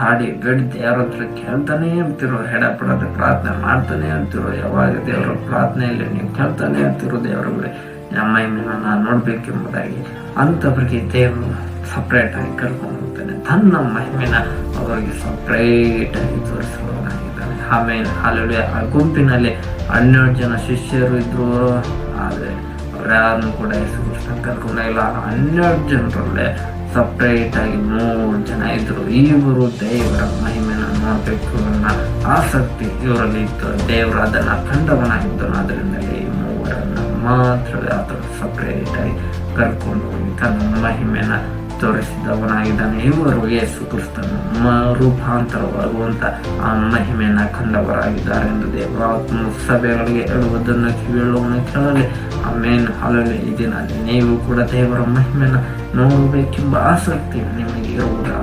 ಕಾಡಿ ಬೇಡಿ ದೇವ್ರ ಹತ್ರ ಕೇಳ್ತಾನೆ ಅಂತಿರೋ ಹೆಡ ಪಡದೆ ಪ್ರಾರ್ಥನೆ ಮಾಡ್ತಾನೆ ಅಂತಿರೋ ಯಾವಾಗ ದೇವರ ಪ್ರಾರ್ಥನೆಯಲ್ಲಿ ನೀವು ಕೇಳ್ತಾನೆ ಇರ್ತಿರೋ ದೇವರುಗಳೇ, ನಮ್ಮ ನಾನು ನೋಡ್ಬೇಕೆಂಬುದಾಗಿ ಅಂಥವ್ರಿಗೆ ದೇವರು ಸಪ್ರೇಟ್ ಆಗಿ ಕರ್ಕೊಂಡು ಹೋಗ್ತಾನೆ. ತನ್ನ ಮಹಿಮೆನ ಅವರಿಗೆ ಸಪ್ರೇಟ್ ಆಗಿ ತೋರಿಸುವವನಾಗಿದ್ದಾನೆ ಆಮೇಲೆ ಅಲ್ಲಿ ಆ ಗುಂಪಿನಲ್ಲಿ ಹನ್ನೆರಡು ಜನ ಶಿಷ್ಯರು ಇದ್ರು, ಆದರೆ ಅವರ್ಯಾರನ್ನು ಕೂಡ ಹೆಸರು ಕರ್ಕೊಂಡಾಗಿಲ್ಲ ಹನ್ನೆರಡು ಜನರಲ್ಲೇ ಸಪ್ರೇಟ್ ಆಗಿ ಮೂರು ಜನ ಇದ್ರು. ಇವರು ದೇವರ ಮಹಿಮೆಯನ್ನು ನೋಡಬೇಕು ಅನ್ನೋ ಆಸಕ್ತಿ ಇವರಲ್ಲಿ ಇತ್ತು. ದೇವರು ಅದನ್ನ ಕಂಡವನಾಗಿದ್ದನು. ಅದರಿಂದಲೇ ಮೂವರನ್ನ ಮಾತ್ರ ಆತ ಸಪ್ರೇಟ್ ಆಗಿ ಕರ್ಕೊಂಡು ಹೋಗಿ ತನ್ನ ಮಹಿಮೆನ ತೋರಿಸಿದವನಾಗಿದ್ದಾನೆ ಇವರು ಯೇಸು ಕ್ರಿಸ್ತನ. ಮ- ರೂಪಾಂತರವಾಗುವಂತ ಆ ಮಹಿಮೆಯನ್ನು ಕಂಡವರಾಗಿದ್ದಾರೆ ಎಂದು ದೇವರ ಆತ್ಮ ಸಭೆಗಳಿಗೆ ಹೇಳುವುದನ್ನು ಕೇಳುವನು ಕೇಳಲಿ. ಆಮೇನ್. ಹಾಲಲ್ಲಿ ಈ ದಿನ ನೀವು ಕೂಡ ದೇವರ ಮಹಿಮೆಯನ್ನು ನೋಡಬೇಕೆಂಬ ಆಸಕ್ತಿ ನಿಮಗೆ ಇರುವುದಾದರೆ